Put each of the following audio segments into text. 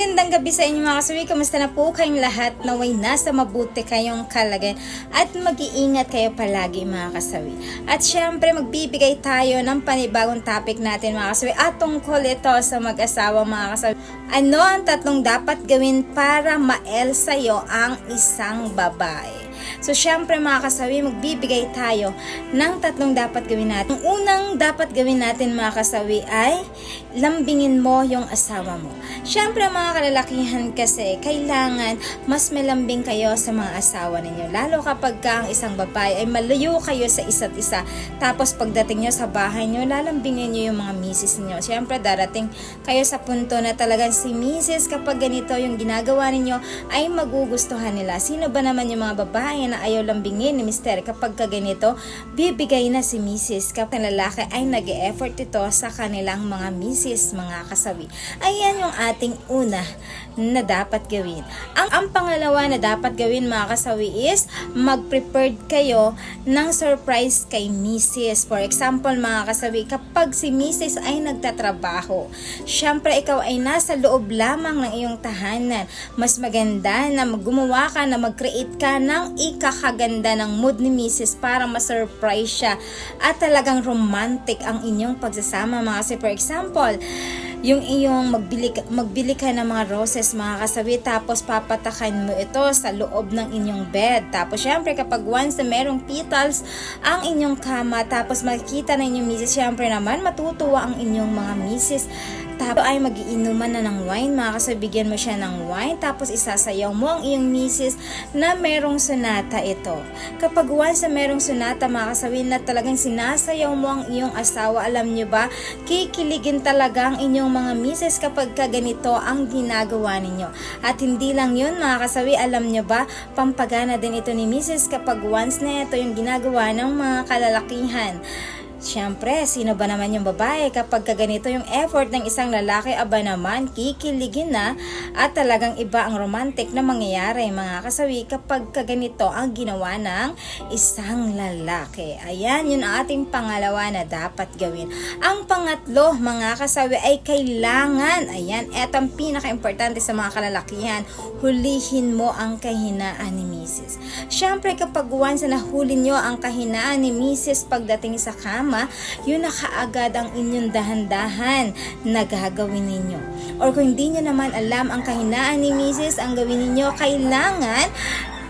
magandang gabi sa inyo mga kasawi. Kamusta na po kayong lahat? Naway nasa mabuti kayong kalagayan at mag-iingat kayo palagi mga kasawi. At syempre magbibigay tayo ng panibagong topic natin mga kasawi at tungkol ito sa mag-asawa mga kasawi. Ano ang tatlong dapat gawin para ma-el sa'yo ang isang babae? So, syempre mga kasawi, magbibigay tayo ng tatlong dapat gawin natin. Ang unang dapat gawin natin mga kasawi ay lambingin mo yung asawa mo. Syempre mga kalalakihan kasi, kailangan mas malambing kayo sa mga asawa ninyo. Lalo kapag ka ang isang babae ay malayo kayo sa isa't isa. Tapos pagdating nyo sa bahay nyo, lalambingin nyo yung mga misis nyo. Syempre darating kayo sa punto na talagang si misis kapag ganito yung ginagawa ninyo ay magugustuhan nila. Sino ba naman yung mga babae na ayaw lambingin ni mister kapag ka ganito, bibigay na si misis kapag lalaki ay nag effort ito sa kanilang mga misis, mga kasawi. Ayan yung ating una na dapat gawin. Ang, ang pangalawa na dapat gawin mga kasawi is mag-prepared kayo ng surprise kay misis. For example mga kasawi, kapag si misis ay nagtatrabaho, syempre ikaw ay nasa loob lamang ng iyong tahanan. Mas maganda na gumawa ka na mag-create ka ng ikakaganda ng mood ni misis para ma-surprise siya. At talagang romantic ang inyong pagsasama mga kasi for example yung iyong magbili, magbili ka ng mga roses mga kasabi tapos papatakan mo ito sa loob ng inyong bed. Tapos syempre kapag once na merong petals ang inyong kama tapos makikita na inyong misis syempre naman matutuwa ang inyong mga misis tapos ay magiinuman na ng wine, makakasabigyan mo siya ng wine, tapos isasayaw mo ang iyong misis na merong sonata ito. Kapag once na merong sonata, makakasawin na talagang sinasayaw mo ang iyong asawa, alam nyo ba, kikiligin talaga ang inyong mga misis kapag ka ganito ang ginagawa ninyo. At hindi lang yun, mga kasawi, alam nyo ba, pampagana din ito ni misis kapag once na ito yung ginagawa ng mga kalalakihan. Siyempre, sino ba naman yung babae kapag kaganito yung effort ng isang lalaki, aba naman, kikiligin na at talagang iba ang romantic na mangyayari mga kasawi kapag kaganito ang ginawa ng isang lalaki. Ayan, yun ang ating pangalawa na dapat gawin. Ang pangatlo, mga kasawi, ay kailangan, ayan, etong pinaka-importante sa mga kalalakihan, hulihin mo ang kahinaan ni Mrs. Siyempre, kapag once na nahuli nyo ang kahinaan ni Mrs. pagdating sa kama, yun na kaagad ang inyong dahan-dahan na gagawin ninyo. Or kung hindi nyo naman alam ang kahinaan ni Mrs., ang gawin ninyo, kailangan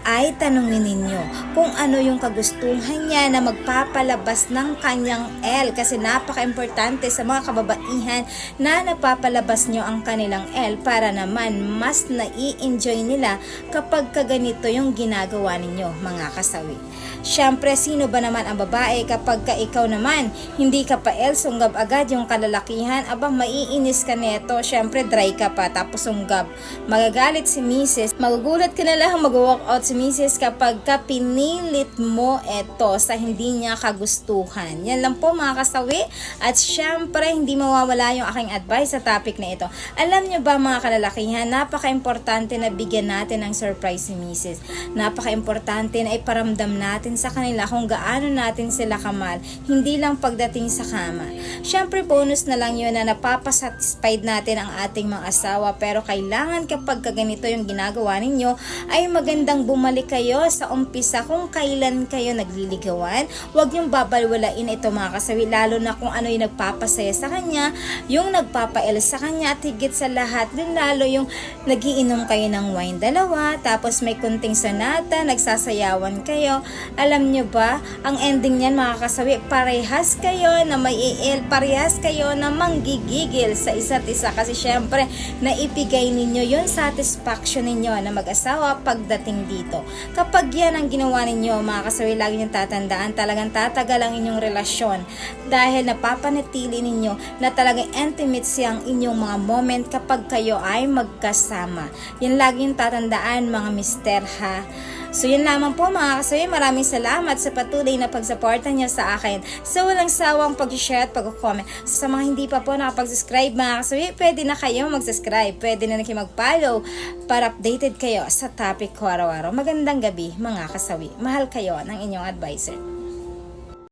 ay tanongin ninyo kung ano yung kagustuhan niya na magpapalabas ng kanyang L kasi napaka-importante sa mga kababaihan na napapalabas nyo ang kanilang L para naman mas nai-enjoy nila kapag kaganito yung ginagawa ninyo mga kasawi. Siyempre, sino ba naman ang babae kapag ka ikaw naman hindi ka pa L, sunggab agad yung kalalakihan, aba maiinis ka neto, siyempre dry ka pa tapos sunggab. Magagalit si Mrs. Magugulat ka na lang mag-walk out si Mrs. kapag ka pinilit mo eto sa hindi niya kagustuhan. Yan lang po mga kasawi. At syempre, hindi mawawala yung aking advice sa topic na ito. Alam niyo ba mga kalalakihan, napaka-importante na bigyan natin ng surprise si Mrs. Napaka-importante na iparamdam natin sa kanila kung gaano natin sila kamal. Hindi lang pagdating sa kama. Syempre, bonus na lang yun na napapasatisfied natin ang ating mga asawa. Pero kailangan kapag kaganito yung ginagawa ninyo, ay magandang bumalik kayo sa umpisa kung kailan kayo nagliligawan. Huwag niyong babalwalain ito mga kasawi, lalo na kung ano yung nagpapasaya sa kanya, yung nagpapael sa kanya, at higit sa lahat, din lalo yung nagiinom kayo ng wine dalawa, tapos may kunting sonata, nagsasayawan kayo. Alam nyo ba, ang ending niyan mga kasawi, parehas kayo na may iil, parehas kayo na manggigigil sa isa't isa kasi syempre, naipigay ninyo yung satisfaction ninyo na mag-asawa pagdating dito. Kapag yan ang ginawa ninyo, mga kasawi, lagi niyong tatandaan, talagang tatagal ang inyong relasyon dahil napapanatili ninyo na talagang intimate siyang inyong mga moment kapag kayo ay magkasama. Yan lagi yung tatandaan mga mister ha. So yun lamang po mga kasawi, maraming salamat sa patuloy na pagsuporta niyo sa akin. So walang sawang pag-share at pag-comment. So, sa mga hindi pa po nakapag-subscribe mga kasawi, pwede na kayo mag-subscribe. Pwede na na kayo mag-follow para updated kayo sa topic ko araw-araw. Magandang gabi mga kasawi. Mahal kayo ng inyong advisor.